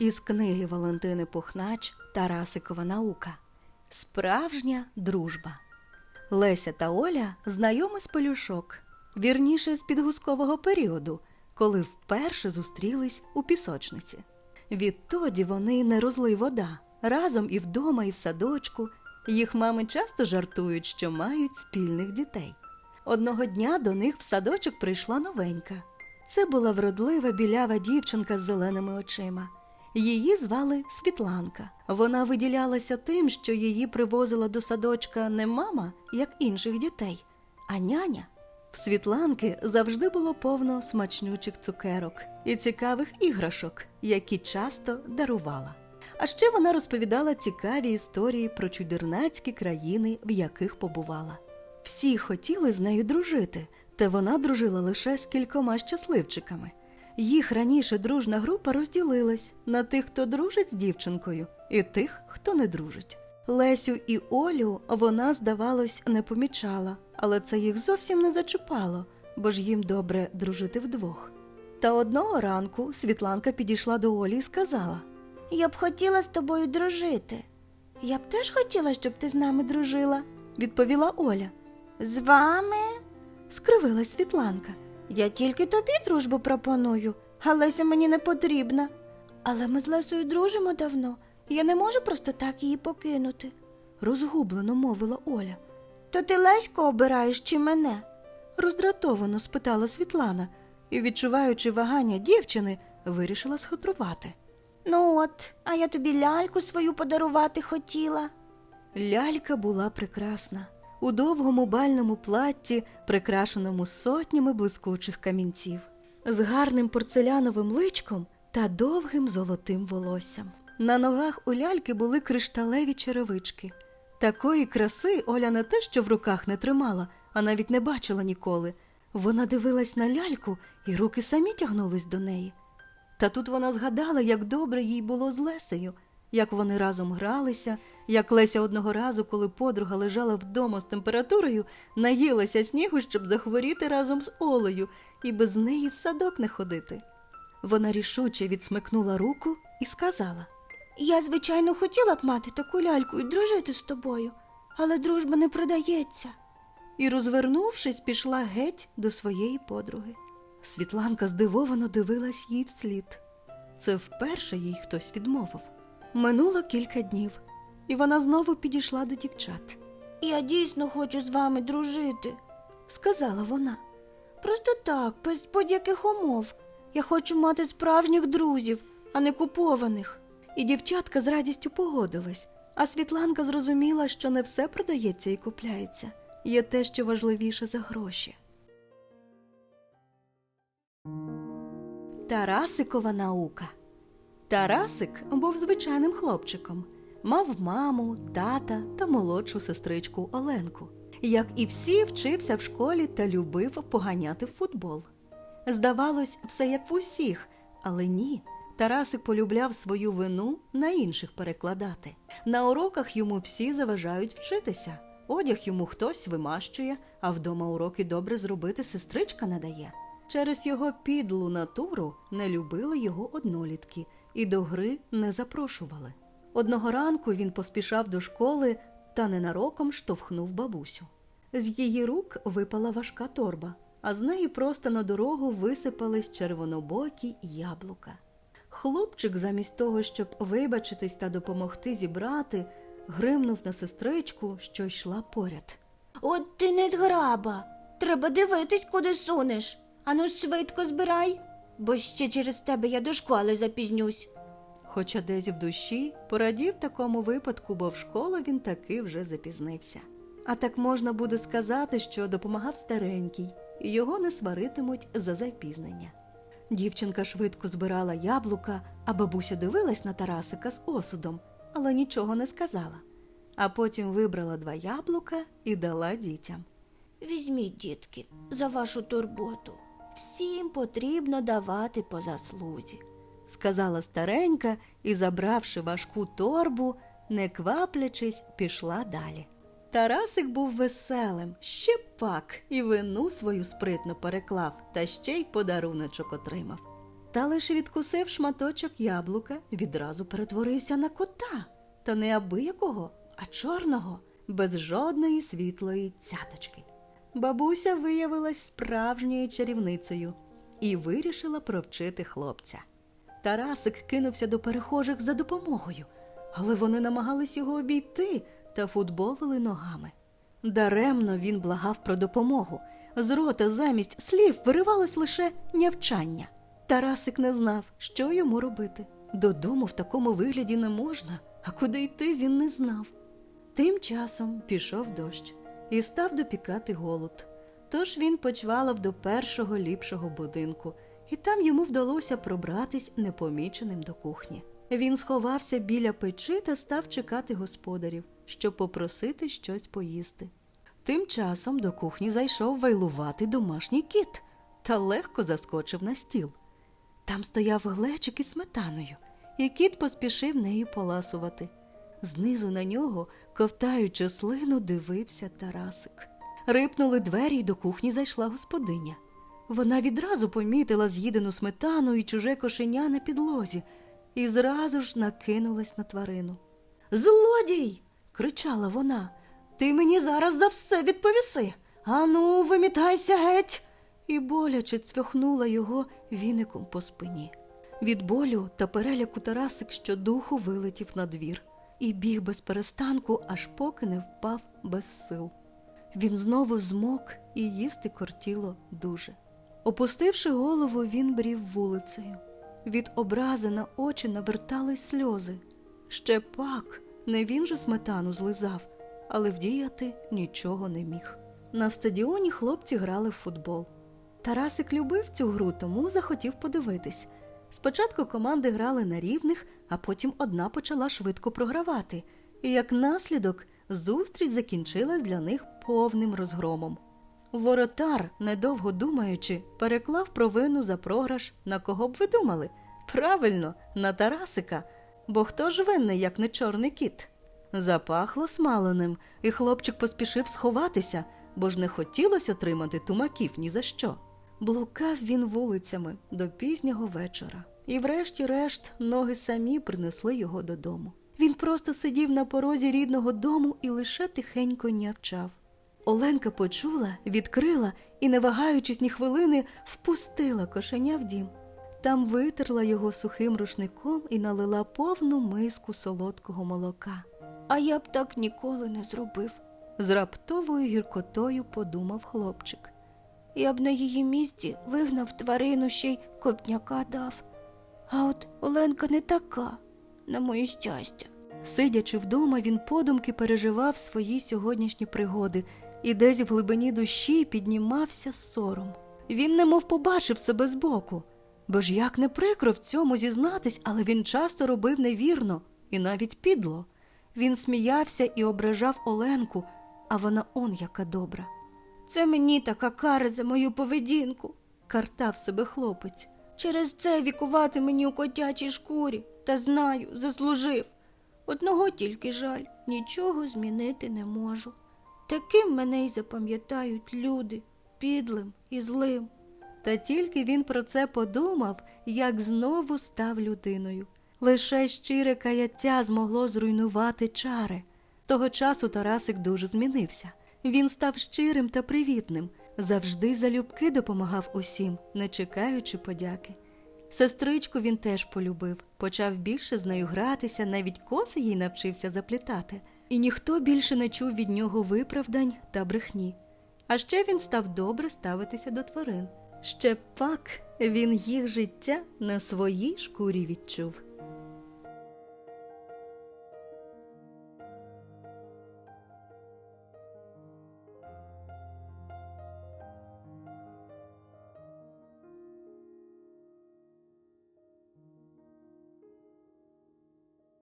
Із книги Валентини Пухнач Тарасикова наука. Справжня дружба. Леся та Оля знайомі з пелюшок, вірніше з підгузкового періоду, коли вперше зустрілись у пісочниці. Відтоді вони не розлий вода. Разом і вдома, і в садочку. Їх мами часто жартують, що мають спільних дітей. Одного дня до них в садочок прийшла новенька. Це була вродлива білява дівчинка з зеленими очима. Її звали Світланка. Вона виділялася тим, що її привозила до садочка не мама, як інших дітей, а няня. В Світланки завжди було повно смачнючих цукерок і цікавих іграшок, які часто дарувала. А ще вона розповідала цікаві історії про чудернацькі країни, в яких побувала. Всі хотіли з нею дружити, та вона дружила лише з кількома щасливчиками. Їх раніше дружна група розділилась на тих, хто дружить з дівчинкою, і тих, хто не дружить. Лесю і Олю вона, здавалось, не помічала, але це їх зовсім не зачіпало, бо ж їм добре дружити вдвох. Та одного ранку Світланка підійшла до Олі і сказала: Я б хотіла з тобою дружити. Я б теж хотіла, щоб ти з нами дружила. відповіла Оля. З вами? Скривилась Світланка. Я тільки тобі дружбу пропоную, а Леся мені не потрібна. Але ми з Лесою дружимо давно, я не можу просто так її покинути. Розгублено мовила Оля. То ти Леську обираєш чи мене? Роздратовано спитала Світлана і, відчуваючи вагання дівчини, вирішила схитрувати. Ну от, а я тобі ляльку свою подарувати хотіла. Лялька була прекрасна у довгому бальному платті, прикрашеному сотнями блискучих камінців, з гарним порцеляновим личком та довгим золотим волоссям. На ногах у ляльки були кришталеві черевички. Такої краси Оля не те, що в руках не тримала, а навіть не бачила ніколи. Вона дивилась на ляльку, і руки самі тягнулись до неї. Та тут вона згадала, як добре їй було з Лесею, як вони разом гралися, як Леся одного разу, коли подруга лежала вдома з температурою, наїлася снігу, щоб захворіти разом з Олею і без неї в садок не ходити. Вона рішуче відсмикнула руку і сказала Я, звичайно, хотіла б мати таку ляльку і дружити з тобою, але дружба не продається. і, розвернувшись, пішла геть до своєї подруги. Світланка здивовано дивилась їй вслід. Це вперше їй хтось відмовив. Минуло кілька днів, і вона знову підійшла до дівчат. Я дійсно хочу з вами дружити. Сказала вона. Просто так, без будь-яких умов. Я хочу мати справжніх друзів, а не купованих. І дівчатка з радістю погодилась, а Світланка зрозуміла, що не все продається і купляється. Є те, що важливіше за гроші. Тарасикова наука. Тарасик був звичайним хлопчиком, мав маму, тата та молодшу сестричку Оленку. Як і всі, вчився в школі та любив поганяти в футбол. Здавалось, все як в усіх, але ні. Тарасик полюбляв свою вину на інших перекладати. На уроках йому всі заважають вчитися. Одяг йому хтось вимащує, а вдома уроки добре зробити сестричка не дає. Через його підлу натуру не любили його однолітки і до гри не запрошували. Одного ранку він поспішав до школи та ненароком штовхнув бабусю. З її рук випала важка торба, а з неї просто на дорогу висипались червонобокі яблука. Хлопчик, замість того, щоб вибачитись та допомогти зібрати, гримнув на сестричку, що йшла поряд. От ти не зграба. Треба дивитись, куди сунеш. Ану ж швидко збирай, бо ще через тебе я до школи запізнюсь. Хоча десь в душі порадів такому випадку, бо в школу він таки вже запізнився. А так можна буде сказати, що допомагав старенький, і його не сваритимуть за запізнення. Дівчинка швидко збирала яблука, а бабуся дивилась на Тарасика з осудом, але нічого не сказала. А потім вибрала два яблука і дала дітям. Візьміть, дітки, за вашу турботу. Всім потрібно давати по заслузі. Сказала старенька і, забравши важку торбу, не кваплячись, пішла далі. Тарасик був веселим, ще пак, і вину свою спритно переклав, та ще й подаруночок отримав. Та лише відкусив шматочок яблука, відразу перетворився на кота, та не абиякого, а чорного, без жодної світлої цяточки. Бабуся виявилась справжньою чарівницею і вирішила провчити хлопця. Тарасик кинувся до перехожих за допомогою, але вони намагались його обійти та футболили ногами. Даремно він благав про допомогу. З рота замість слів виривалось лише нявчання. Тарасик не знав, що йому робити. Додому в такому вигляді не можна, а куди йти він не знав. Тим часом пішов дощ і став допікати голод. Тож він почвалав до першого ліпшого будинку, і там йому вдалося пробратись непоміченим до кухні. Він сховався біля печі та став чекати господарів, щоб попросити щось поїсти. Тим часом до кухні зайшов вайлуватий домашній кіт та легко заскочив на стіл. Там стояв глечик із сметаною, і кіт поспішив нею поласувати. Знизу на нього, ковтаючи слину, дивився Тарасик. Рипнули двері, і до кухні зайшла господиня. Вона відразу помітила з'їдену сметану і чуже кошеня на підлозі, і зразу ж накинулась на тварину. Злодій. кричала вона. Ти мені зараз за все відповіси. Ану, вимітайся геть. І боляче цвяхнула його віником по спині. Від болю та переляку Тарасик щодуху вилетів на двір і біг без перестанку, аж поки не впав без сил. Він знову змок і їсти кортіло дуже. Опустивши голову, він брів вулицею. Від образи на очі навертались сльози. Ще пак, не він же сметану злизав, але вдіяти нічого не міг. На стадіоні хлопці грали в футбол. Тарасик любив цю гру, тому захотів подивитись. Спочатку команди грали на рівних, а потім одна почала швидко програвати, і як наслідок зустріч закінчилась для них повним розгромом. Воротар, недовго думаючи, переклав провину за програш на кого б ви думали? Правильно, на Тарасика. Бо хто ж винний, як не чорний кіт? Запахло смаленим, і хлопчик поспішив сховатися, бо ж не хотілося отримати тумаків ні за що. Блукав він вулицями до пізнього вечора, і врешті-решт ноги самі принесли його додому. Він просто сидів на порозі рідного дому і лише тихенько нявчав. Оленка почула, відкрила і, не вагаючись ні хвилини, впустила кошеня в дім. Там витерла його сухим рушником і налила повну миску солодкого молока. А я б так ніколи не зробив. З раптовою гіркотою подумав хлопчик. Я б на її місці вигнав тварину ще й копняка дав. А от Оленка не така, на моє щастя. Сидячи вдома, він подумки переживав свої сьогоднішні пригоди і десь в глибині душі піднімався сором. Він немов побачив себе збоку, бо ж як не прикро в цьому зізнатись, але він часто робив невірно і навіть підло. Він сміявся і ображав Оленку, а вона он яка добра. Це мені така кара за мою поведінку. Картав себе хлопець. Через це вікувати мені у котячій шкурі, та знаю, заслужив. Одного тільки жаль, нічого змінити не можу. Таким мене й запам'ятають люди, підлим і злим. Та тільки він про це подумав, як знову став людиною. Лише щире каяття змогло зруйнувати чари. Того часу Тарасик дуже змінився. Він став щирим та привітним, завжди залюбки допомагав усім, не чекаючи подяки. Сестричку він теж полюбив, почав більше з нею гратися, навіть коси їй навчився заплітати, і ніхто більше не чув від нього виправдань та брехні. А ще він став добре ставитися до тварин. Ще пак він їх життя на своїй шкурі відчув.